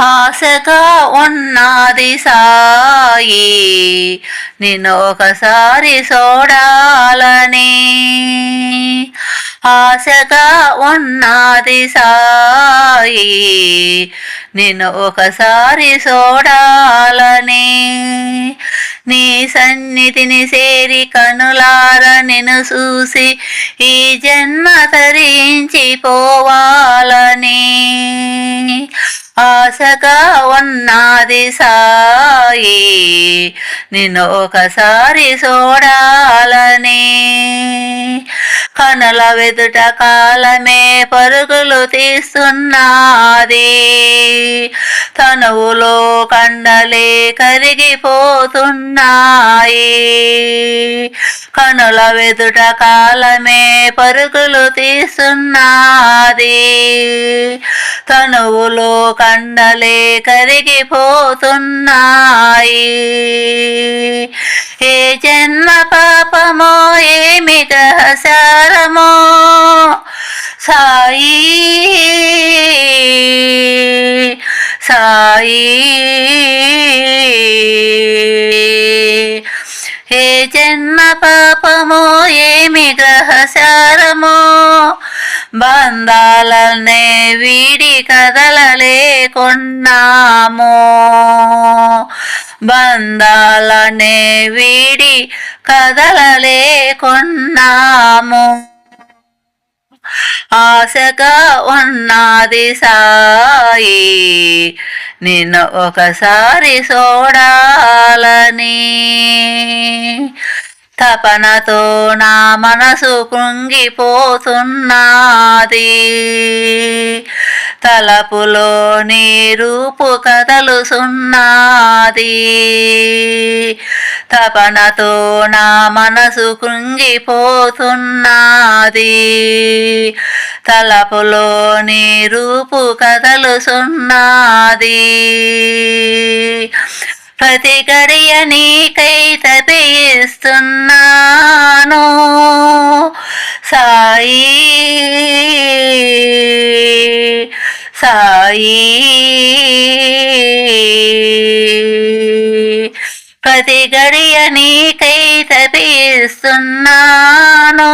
ఆశగా ఉన్నది సాయి నిన్ను ఒకసారి చూడాలని. ఆశగా ఉన్నది సాయి నిన్ను ఒకసారి చూడాలని. నీ సన్నిధిని చేరి కనులార నిన్ను చూసి ఈ జన్మ తరించిపోవా. ఆశగా ఉన్నది సాయి. నిన్ను ఒకసారి చూడాలని కనుల వెదుట కాలమే పరుగులు తీస్తున్నది. తనువులో కండలే కరిగిపోతున్నాయి. కనుల వెదుట కాలమే పరుగులు తీస్తున్నది. తనువులో కండలే కరిగిపోతున్నాయి. సాయి. ఏ జన్మ పాపమో ఏమి గ్రహసారమో బంధాలనే వీడి కదలలేకున్నాము బంధాలనే వీడి కదలలేకున్నాము ఆశగా ఉన్నది సాయి. నిన్ను ఒకసారి చూడాలని. తపనతో నా మనసు కృంగిపోతున్నది. తలపులో నీరూపు కథలు సున్నాది తపనతో నా మనసు కృంగిపోతున్నది. తలపులో నీ రూపు కదలుసున్నది ప్రతి గడియ నీకై తపిస్తున్నాను. సాయి సాయి. ప్రతి గడియ నీకై తపిస్తున్నాను.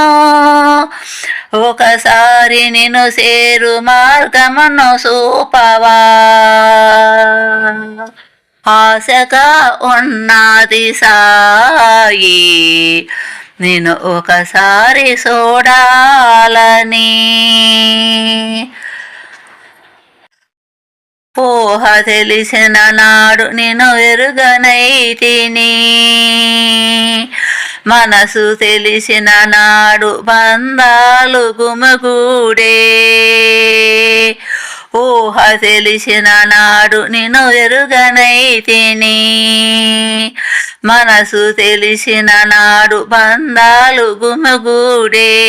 ఒకసారి నిన్ను సేరు మార్గమును చూపవా. ఆశగా ఉన్నది సాయి. నేను ఒకసారి చూడాలని. పోహ తెలిసిన నాడు నేను ఎరుగనైతిని. మనసు తెలిసిన నాడు బంధాలు గుమగూడే. ఊహ తెలిసిన నాడు నిన్ను ఎరుగనైతిని మనసు తెలిసిన నాడు బంధాలు గుమగూడే.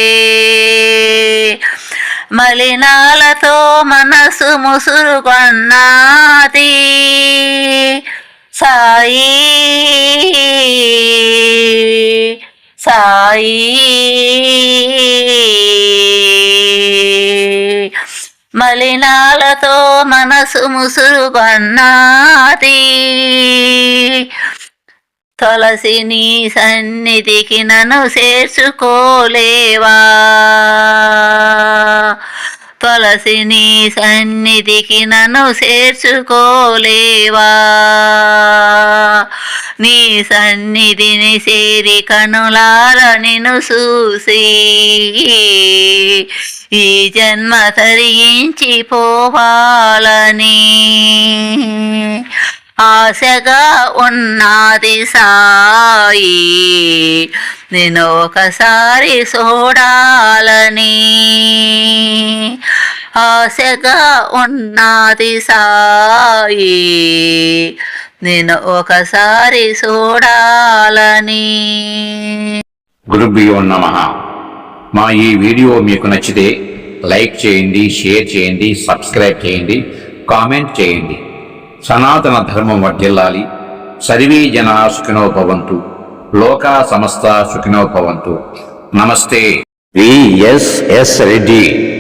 మలినాలతో మనసు ముసురుకొన్నాది సాయి. సాయి. మలినాలతో మనసు ముసురుకొన్నది తులసి నీ సన్నిధికి నన్ను చేర్చుకోలేవా. తులసి నీ సన్నిధికి నన్ను చేర్చుకోలేవా. నీ సన్నిధిని చేరి కనులార నిన్ను చూసి. ఈ జన్మ తరించి పోవాలని ఆశగా ఉన్నది సాయి. నేను ఒకసారి చూడాలని ఆశగా ఉన్నది సాయి. నేను ఒకసారి చూడాలని. గురుభ్యో నమ. మా ఈ వీడియో మీకు నచ్చితే లైక్ చేయండి షేర్ చేయండి సబ్స్క్రైబ్ చేయండి కామెంట్ చేయండి. సనాతన ధర్మం వర్ధిల్లాలి. సర్వే జనా సుఖినో భవంతు. లోకా సమస్త సుఖినో భవంతు. నమస్తే. విఎస్ఎస్ రెడ్డి.